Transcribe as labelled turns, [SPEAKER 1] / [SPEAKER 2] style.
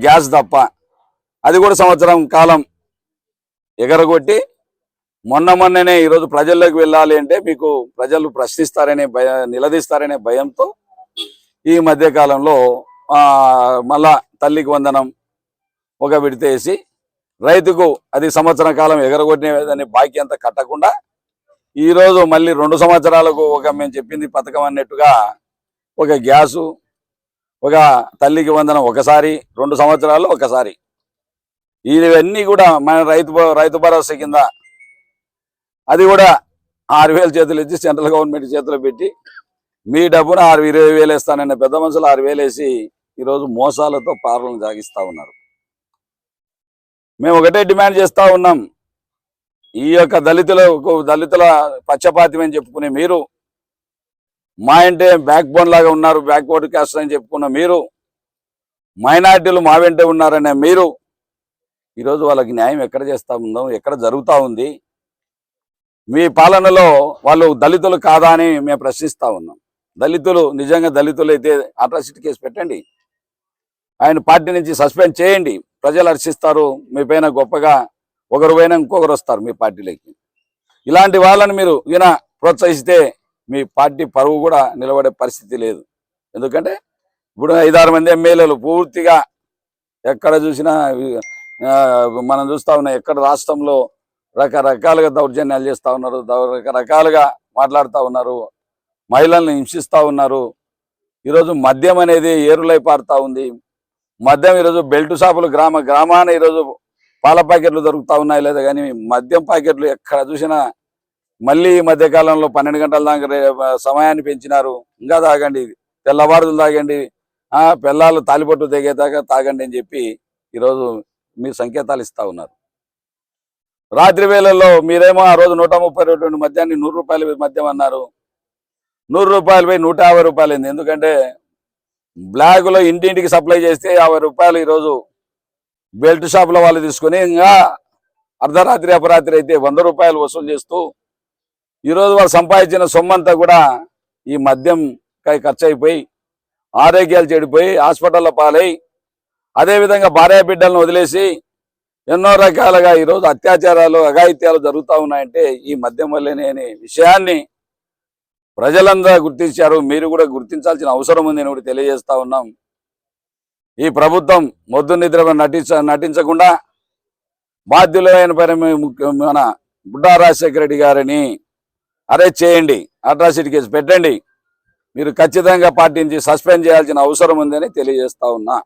[SPEAKER 1] Gas తప్ప. అది కూడా సంవత్సరం కాలం ఎగరగొట్టి మొన్న మొన్ననే ఈరోజు ప్రజల్లోకి వెళ్ళాలి అంటే మీకు ప్రజలు ప్రశ్నిస్తారనే భయ నిలదీస్తారనే భయంతో ఈ మధ్య కాలంలో ఆ, మళ్ళా తల్లికి వందనం ఒక విడితేసి రైతుకు అది సంవత్సరం కాలం ఎగరగొట్టిన బాకీ అంతా కట్టకుండా ఈరోజు మళ్ళీ రెండు సంవత్సరాలకు ఒక మేము చెప్పింది పథకం అన్నట్టుగా ఒక గ్యాసు ఒక తల్లికి వందనం ఒకసారి రెండు సంవత్సరాలు ఒకసారి. ఇవన్నీ కూడా మన రైతు రైతు భరోసా కింద అది కూడా ఆరు వేల చేతులు ఇచ్చి సెంట్రల్ గవర్నమెంట్ చేతిలో పెట్టి మీ డబ్బున ఆరు ఇరవై వేలు వేస్తానన్న పెద్ద మనుషులు ఆరు వేలు వేసి ఈరోజు మోసాలతో పాలన సాగిస్తూ ఉన్నారు. మేము ఒకటే డిమాండ్ చేస్తా ఉన్నాం. ఈ యొక్క దళితులకు దళితుల పక్షపాతం అని చెప్పుకునే మీరు మా అంటే బ్యాక్ బోన్ లాగా ఉన్నారు బ్యాక్వర్డ్ క్యాస్ట్ అని చెప్పుకున్న మీరు మైనార్టీలు మా వెంటే ఉన్నారనే మీరు ఈరోజు వాళ్ళకి న్యాయం ఎక్కడ చేస్తా ఉందో ఎక్కడ జరుగుతూ ఉంది మీ పాలనలో వాళ్ళు దళితులు కాదా అని మేము ప్రశ్నిస్తూ ఉన్నాం. దళితులు నిజంగా దళితులు అయితే అట్రాసిటీ కేసు పెట్టండి. ఆయన పార్టీ నుంచి సస్పెండ్ చేయండి. ప్రజలు హర్షిస్తారు మీ పైన గొప్పగా ఒకరు పైన ఇంకొకరు వస్తారు మీ పార్టీలోకి. ఇలాంటి వాళ్ళని మీరు ఈయన ప్రోత్సహిస్తే మీ పార్టీ పరువు కూడా నిలబడే పరిస్థితి లేదు. ఎందుకంటే ఇప్పుడు ఐదారు మంది ఎమ్మెల్యేలు పూర్తిగా ఎక్కడ చూసినా మనం చూస్తా ఉన్నాం ఎక్కడ రాష్ట్రంలో రకరకాలుగా దౌర్జన్యాలు చేస్తా ఉన్నారు రకరకాలుగా మాట్లాడుతూ ఉన్నారు మహిళల్ని హింసిస్తూ ఉన్నారు. ఈరోజు మద్యం అనేది ఏరులై పారుతా ఉంది. మద్యం ఈరోజు బెల్ట్ షాపులు గ్రామ గ్రామాన ఈరోజు పాల ప్యాకెట్లు దొరుకుతా ఉన్నాయి లేదా కానీ మద్యం ప్యాకెట్లు ఎక్కడ చూసినా మళ్ళీ ఈ మధ్య కాలంలో పన్నెండు గంటల దాకా రే- సమయాన్ని పెంచినారు. ఇంకా తాగండి. తెల్లవారులు తాగండి. ఆ పిల్లలు తాలిపట్టు తెగేదాకా తాగండి అని చెప్పి ఈరోజు మీరు సంకేతాలు ఇస్తా ఉన్నారు. రాత్రి వేళల్లో మీరేమో ఆ రోజు నూట ముప్పై రెండు మద్యాన్ని నూరు రూపాయల మద్యం అన్నారు. నూరు రూపాయలు పోయి నూట యాభై రూపాయలు అయింది. ఎందుకంటే బ్లాక్లో ఇంటింటికి సప్లై చేస్తే యాభై రూపాయలు ఈరోజు బెల్ట్ షాపుల వాళ్ళు తీసుకొని ఇంకా అర్ధరాత్రి అపరాత్రి అయితే వంద రూపాయలు వసూలు చేస్తూ ఈరోజు వాళ్ళు సంపాదించిన సొమ్మంతా కూడా ఈ మద్యం కై ఖర్చు అయిపోయి ఆరోగ్యాలు చెడిపోయి హాస్పిటల్లో పాలై అదేవిధంగా భార్య బిడ్డలను వదిలేసి ఎన్నో రకాలుగా ఈరోజు అత్యాచారాలు అఘాయిత్యాలు జరుగుతూ ఉన్నాయంటే ఈ మద్యం వల్లనే అనే విషయాన్ని ప్రజలందరూ గుర్తించారు. మీరు కూడా గుర్తించాల్సిన అవసరం ఉంది కూడా తెలియజేస్తా ఉన్నాం. ఈ ప్రభుత్వం మొద్దు నిద్ర నటించ నటించకుండా బాధ్యులైన పని మన బుడ్డా రాజశేఖర రెడ్డి గారిని అరెస్ట్ చేయండి అట్రాసిటీ కేసు పెట్టండి. మీరు ఖచ్చితంగా పాటించి సస్పెండ్ చేయాల్సిన అవసరం ఉందని తెలియజేస్తా ఉన్నా.